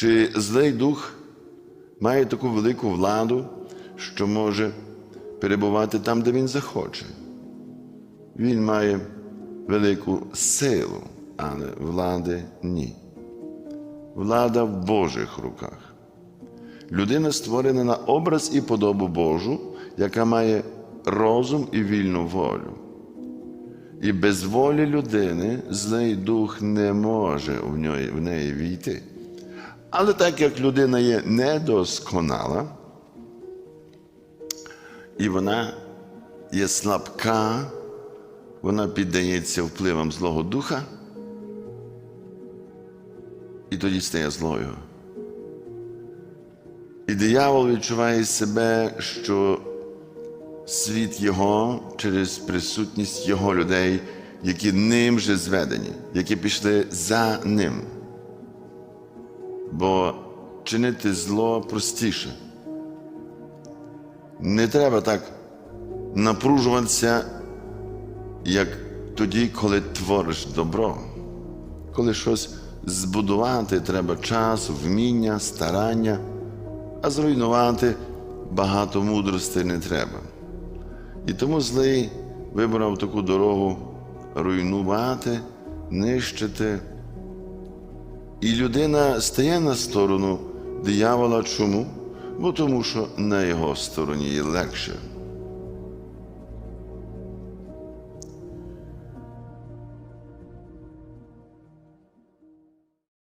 Чи злий дух має таку велику владу, що може перебувати там, де він захоче? Він має велику силу, але влади ні. Влада в Божих руках. Людина створена на образ і подобу Божу, яка має розум і вільну волю. І без волі людини злий дух не може в неї, війти. Але так як людина є недосконала, і вона є слабка, вона піддається впливам Злого Духа, і тоді стає злою. І диявол відчуває себе, що світ Його через присутність Його людей, які ним же зведені, які пішли за ним. Бо чинити зло простіше. Не треба так напружуватися, як тоді, коли твориш добро. Коли щось збудувати, треба часу, вміння, старання, а зруйнувати багато мудрості не треба. І тому злий вибрав таку дорогу руйнувати, нищити. І людина стає на сторону диявола. Чому? Бо тому що на його стороні є легше.